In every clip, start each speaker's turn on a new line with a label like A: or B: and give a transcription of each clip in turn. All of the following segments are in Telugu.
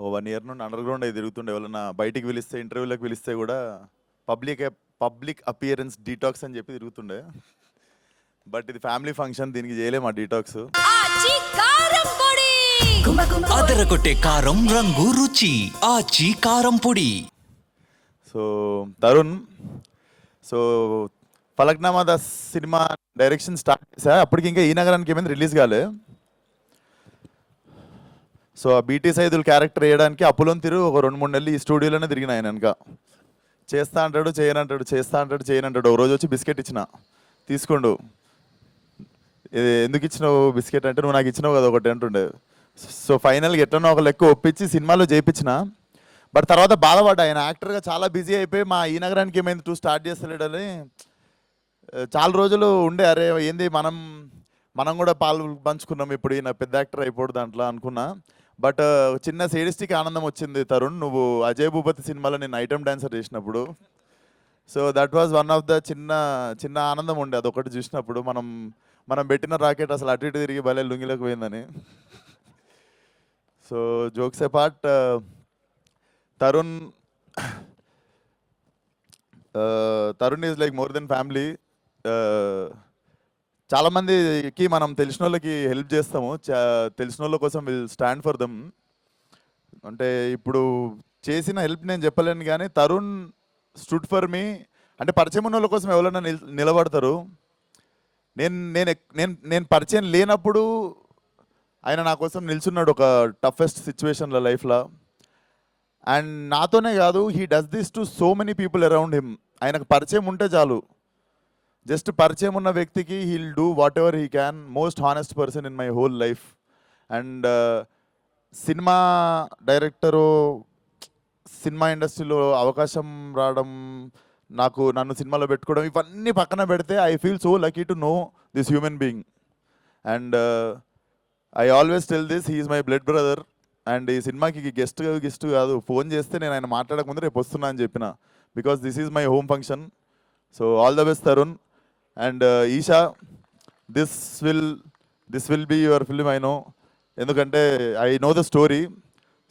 A: ఓ వన్ ఇయర్ నుండి అండర్ గ్రౌండ్ అయి తిరుగుతుండే. ఎవరన్నా బయటికి పిలిస్తే ఇంటర్వ్యూలకు పిలిస్తే కూడా పబ్లిక్ పబ్లిక్ అపియరెన్స్ డీటాక్స్ అని చెప్పి తిరుగుతుండే. బట్ ఇది ఫ్యామిలీ ఫంక్షన్ దీనికి చేయలేము ఆ డీటాక్స్
B: అదరగొట్టే కారం రంగు రుచి. ఆచి కారం పొడి.
A: So Tarun so Falaknuma Das cinema direction start చేశా. అప్పటికి ఇంకా ఈ నగరానికి ఏమైంది రిలీజ్ కాలే. సో ఆ బీటీ సైదుల్ క్యారెక్టర్ వేయడానికి అప్పులం తిరు ఒక రెండు మూడు నెలలు ఈ స్టూడియోలోనే తిరిగిన ఆయన వెనక. చేస్తా అంటాడు చేయనంటాడు చేస్తా అంటాడు చేయనంటాడు ఒక రోజు వచ్చి బిస్కెట్ ఇచ్చిన. తీసుకోండు. ఎందుకు ఇచ్చినావు బిస్కెట్ అంటే నువ్వు నాకు ఇచ్చినావు కదా ఒకటి అంటుండే. సో ఫైనల్గా ఎట్లనో ఒక లెక్క ఒప్పించి సినిమాలో చేయించిన బట్ తర్వాత బాధపడ్డా. ఆయన యాక్టర్గా చాలా బిజీ అయిపోయి మా ఈ నగరానికి ఏమైంది టూ స్టార్ట్ చేస్తలేడని చాలా రోజులు ఉండే. అరే ఏంది మనం మనం కూడా పాలు పంచుకున్నాం. ఇప్పుడు ఈయన పెద్ద యాక్టర్ అయిపోడు దాంట్లో అనుకున్నా. బట్ చిన్న సేడిస్టిక్ ఆనందం వచ్చింది తరుణ్. నువ్వు అజయ్ భూపతి సినిమాలో నేను ఐటమ్ డాన్సర్ చేసినప్పుడు. So that was one of the చిన్న చిన్న ఆనందం ఉండే. అదొకటి చూసినప్పుడు మనం మనం పెట్టిన రాకెట్ అసలు అటు ఇటు తిరిగి భలే లుంగిలోకి పోయిందని. So jokes part Tarun Tarun is like more than family. చాలా మందికి మనం తెలిసిన వాళ్ళకి హెల్ప్ చేస్తాము. చా- తెలిసిన వాళ్ళ కోసం విల్ స్టాండ్ ఫర్ దమ్. అంటే ఇప్పుడు చేసిన హెల్ప్ నేను చెప్పలేను కానీ తరుణ్ స్టూడ్ ఫర్ మీ. అంటే పరిచయం ఉన్న వాళ్ళ కోసం ఎవరైనా నిల్- నిలబడతారు. నేను నేను ఎక్- నేను నేను పరిచయం లేనప్పుడు ఆయన నా కోసం నిల్చున్నాడు ఒక టఫెస్ట్ సిచ్యువేషన్లో లైఫ్లో అండ్ నాతోనే కాదు he does this to so many people around him ఆయనకు పరిచయం ఉంటే చాలు. జస్ట్ పరిచయం ఉన్న వ్యక్తికి he'll do whatever he can most honest person in my whole life and cinema director cinema ఇండస్ట్రీలో అవకాశం రావడం నాకు నన్ను సినిమాలో పెట్టుకోవడం ఇవన్నీ పక్కన పెడితే I feel so lucky to know this human being and I always tell this he's my blood brother and ఈ సినిమాకి గెస్ట్ గెస్ట్ కాదు ఫోన్ చేస్తే నేను ఆయన మాట్లాడకముందు రేపు వస్తున్నా అని చెప్పిన. Because this is my home function so all the best Tarun and Esha this will this will be your film I know ఎందుకంటే I know the story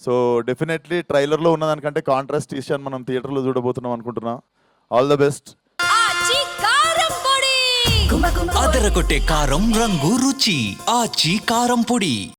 A: so definitely ట్రైలర్లో ఉన్నదానికంటే కాంట్రాస్ట్ ఈషాన్ మనం థియేటర్లో చూడబోతున్నాం అనుకుంటున్నా. ఆల్ ద బెస్ట్
B: అదరగొట్టే కారం రంగు రుచి. ఆచి కారం పొడి.